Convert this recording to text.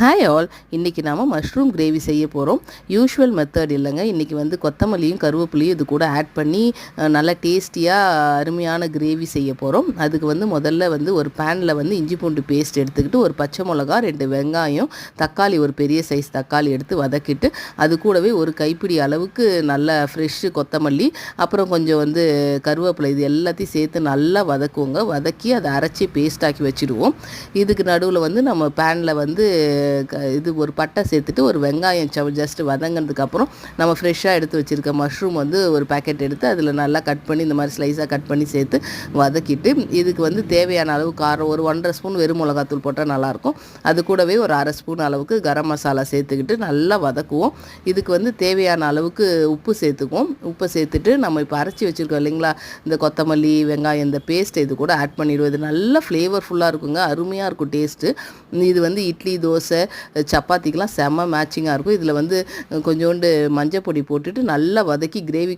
Hi all இன்றைக்கி நாம் mushroom gravy செய்ய போகிறோம் யூஷுவல் மெத்தட் இல்லைங்க. இன்றைக்கி வந்து கொத்தமல்லியும் கருவேப்பிலையும் இது கூட ஆட் பண்ணி நல்லா டேஸ்டியாக அருமையான கிரேவி செய்ய போகிறோம் அதுக்கு வந்து முதல்ல வந்து ஒரு பேனில் வந்து இஞ்சி பூண்டு பேஸ்ட் எடுத்துக்கிட்டு ஒரு பச்சை மிளகா ரெண்டு வெங்காயம் தக்காளி ஒரு பெரிய சைஸ் தக்காளி எடுத்து வதக்கிட்டு அது கூடவே ஒரு கைப்பிடி அளவுக்கு நல்ல ஃப்ரெஷ்ஷு கொத்தமல்லி அப்புறம் கொஞ்சம் வந்து கருவேப்பிலை இது எல்லாத்தையும் சேர்த்து நல்லா வதக்குவோங்க. வதக்கி அதை அரைச்சி பேஸ்டாக்கி வச்சுடுவோம். இதுக்கு நடுவில் வந்து நம்ம பேனில் வந்து இது ஒரு பட்டை சேர்த்துட்டு ஒரு வெங்காயம் சவ ஜஸ்ட் வதங்கினதுக்கு அப்புறம் நம்ம ஃப்ரெஷ்ஷாக எடுத்து வச்சுருக்க மஷ்ரூம் வந்து ஒரு பேக்கெட் எடுத்து அதில் நல்லா கட் பண்ணி இந்த மாதிரி ஸ்லைஸாக கட் பண்ணி சேர்த்து வதக்கிட்டு இதுக்கு வந்து தேவையான அளவு காரம் ஒரு ஒன்றரை ஸ்பூன் வெறும் மிளகாத்தூள் போட்டால் நல்லாயிருக்கும் அது கூடவே ஒரு அரை ஸ்பூன் அளவுக்கு கரம் மசாலா சேர்த்துக்கிட்டு நல்லா வதக்குவோம். இதுக்கு வந்து தேவையான அளவுக்கு உப்பு சேர்த்துக்குவோம். உப்பு சேர்த்துட்டு நம்ம இப்போ அரைச்சி வச்சுருக்கோம் இல்லைங்களா? இந்த கொத்தமல்லி வெங்காயம் இந்த பேஸ்ட் இது கூட ஆட் பண்ணிடுவோம். இது நல்லா ஃப்ளேவர்ஃபுல்லாக இருக்குங்க. அருமையாக இருக்கும் டேஸ்ட்டு இது வந்து இட்லி தோசை சப்பாத்திக்கெலாம் செம்ம மேட்சிங்காக இருக்கும். இதில் வந்து கொஞ்சோண்டு மஞ்சள் பொடி போட்டுட்டு நல்லா வதக்கி கிரேவி